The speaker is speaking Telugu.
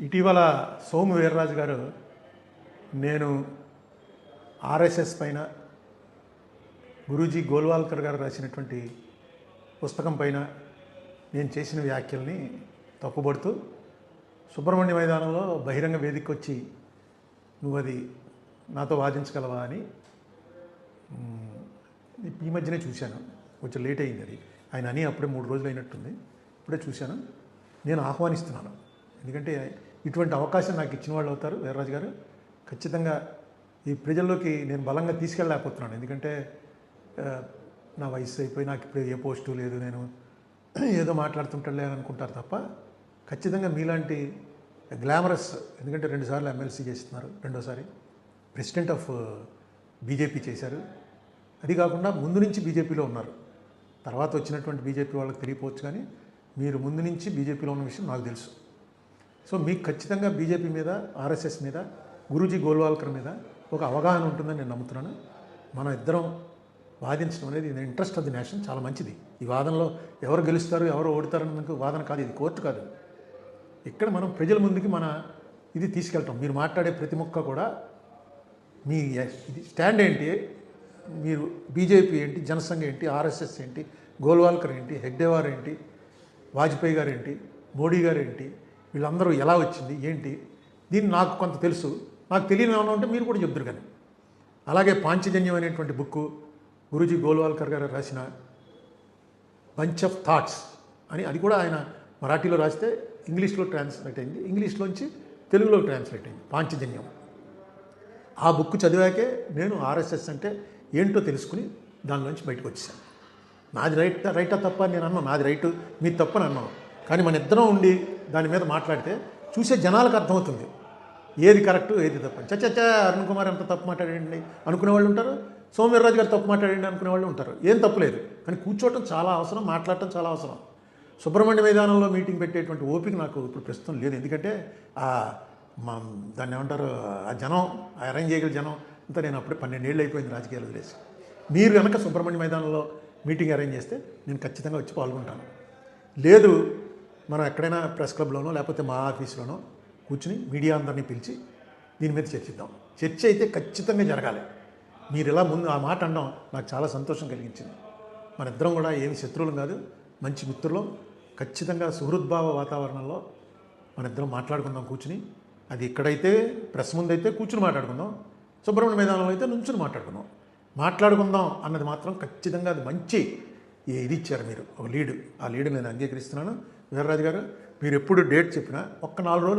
ఇటీవల సోము వీర్రాజు గారు నేను ఆర్ఎస్ఎస్ పైన గురూజీ గోల్వాల్కర్ గారు రాసినటువంటి పుస్తకం పైన నేను చేసిన వ్యాఖ్యల్ని తప్పుబడుతూ సుబ్రహ్మణ్య మైదానంలో బహిరంగ వేదిక వచ్చి నువ్వు అది నాతో వాదించగలవా అని ఈ మధ్యనే చూశాను. కొంచెం లేట్ అయింది అది. ఆయన అని అప్పుడే మూడు రోజులు అయినట్టుంది. ఇప్పుడే చూశాను. నేను ఆహ్వానిస్తున్నాను. ఎందుకంటే ఇటువంటి అవకాశం నాకు ఇచ్చిన వాళ్ళు అవుతారు వీర్రాజు గారు. ఖచ్చితంగా ఈ ప్రజల్లోకి నేను బలంగా తీసుకెళ్ళలేకపోతున్నాను. ఎందుకంటే నా వయసు అయిపోయి నాకు ఇప్పుడు ఏ పోస్టు లేదు. నేను ఏదో మాట్లాడుతుంటాడులే అని అనుకుంటారు తప్ప ఖచ్చితంగా మీలాంటి గ్లామరస్ ఎందుకంటే రెండుసార్లు ఎమ్మెల్సీ చేస్తున్నారు. రెండోసారి ప్రెసిడెంట్ ఆఫ్ బీజేపీ చేశారు. అది కాకుండా ముందు నుంచి బీజేపీలో ఉన్నారు. తర్వాత వచ్చినటువంటి బీజేపీ వాళ్ళకి తెలియపోవచ్చు కానీ మీరు ముందు నుంచి బీజేపీలో ఉన్న విషయం నాకు తెలుసు. సో మీకు ఖచ్చితంగా బీజేపీ మీద ఆర్ఎస్ఎస్ మీద గురూజీ గోల్వాల్కర్ మీద ఒక అవగాహన ఉంటుందని నేను నమ్ముతున్నాను. మనం ఇద్దరం వాదించడం అనేది ఇంట్రెస్ట్ ఆఫ్ ది నేషన్ చాలా మంచిది. ఈ వాదనలో ఎవరు గెలుస్తారు ఎవరు ఓడతారని వాదన కాదు ఇది కోర్టు కాదు. ఇక్కడ మనం ప్రజల ముందుకి మన ఇది తీసుకెళ్తాం. మీరు మాట్లాడే ప్రతి ముక్క కూడా మీ ఇది స్టాండ్ ఏంటి? మీరు బీజేపీ ఏంటి జనసంఘ ఏంటి ఆర్ఎస్ఎస్ ఏంటి గోల్వాల్కర్ ఏంటి హెగ్డేవార్ ఏంటి వాజ్పేయి గారు ఏంటి మోడీ గారు ఏంటి వీళ్ళందరూ ఎలా వచ్చింది ఏంటి? దీన్ని నాకు కొంత తెలుసు. నాకు తెలియని ఏమైనా ఉంటే మీరు కూడా చెప్తారు కానీ. అలాగే పాంచజన్యం అనేటువంటి బుక్ గురూజీ గోల్వాల్కర్ గారు రాసిన బంచ్ ఆఫ్ థాట్స్ అని అది కూడా ఆయన మరాఠీలో రాస్తే ఇంగ్లీష్లో ట్రాన్స్లేట్ అయింది. ఇంగ్లీష్లోంచి తెలుగులో ట్రాన్స్లేట్ అయింది. పాంచజన్యం. ఆ బుక్ చదివాకే నేను ఆర్ఎస్ఎస్ అంటే ఏంటో తెలుసుకుని దానిలోంచి బయటకు వచ్చేసాను. నాది రైట్ రైటా తప్ప నేను అన్నాను నాది రైట్ మీ తప్పని అన్నాను కానీ మన ఇద్దరం ఉండి దాని మీద మాట్లాడితే చూసే జనాలకు అర్థమవుతుంది. ఏది కరెక్ట్ ఏది తప్పు చచ్చ అరుణ్ కుమార్ ఎంత తప్పు మాట్లాడండి అనుకునే వాళ్ళు ఉంటారు. సోమవీర్రాజు గారు తప్పు మాట్లాడండి అనుకునే వాళ్ళు ఉంటారు. ఏం తప్పులేదు కానీ కూర్చోవటం చాలా అవసరం మాట్లాడటం చాలా అవసరం. సుబ్రహ్మణ్య మైదానంలో మీటింగ్ పెట్టేటువంటి ఓపిక నాకు ఇప్పుడు ప్రస్తుతం లేదు. ఎందుకంటే ఆ మా దాన్ని ఏమంటారు ఆ జనం ఆ అరేంజ్ చేయగల జనం అంతా నేను అప్పుడే పన్నెండేళ్ళు అయిపోయింది రాజకీయాలు వదిలేసి. మీరు కనుక సుబ్రహ్మణ్య మైదానంలో మీటింగ్ అరేంజ్ చేస్తే నేను ఖచ్చితంగా వచ్చి పాల్గొంటాను. లేదు మనం ఎక్కడైనా ప్రెస్ క్లబ్లోనో లేకపోతే మా ఆఫీస్లోనో కూర్చుని మీడియా అందరినీ పిలిచి దీని మీద చర్చిద్దాం. చర్చ అయితే ఖచ్చితంగా జరగాలి. మీరు ఇలా ముందు ఆ మాట అనడం నాకు చాలా సంతోషం కలిగించింది. మన ఇద్దరం కూడా ఏమి శత్రువులు కాదు మంచి మిత్రులు. ఖచ్చితంగా సుహృద్భావ వాతావరణంలో మన ఇద్దరం మాట్లాడుకుందాం కూర్చుని. అది ఇక్కడైతే ప్రెస్ ముందైతే కూర్చుని మాట్లాడుకుందాం. సుబ్రహ్మణ్య మైదానంలో అయితే నుంచుని మాట్లాడుకుందాం. మాట్లాడుకుందాం అన్నది మాత్రం ఖచ్చితంగా అది మంచి ఇది ఇచ్చారు మీరు? ఒక లీడ్. ఆ లీడ్ నేను అంగీకరిస్తున్నాను. వీర్రాజు గారు మీరు ఎప్పుడు డేట్ చెప్పినా ఒక్క నాలుగు రోజులు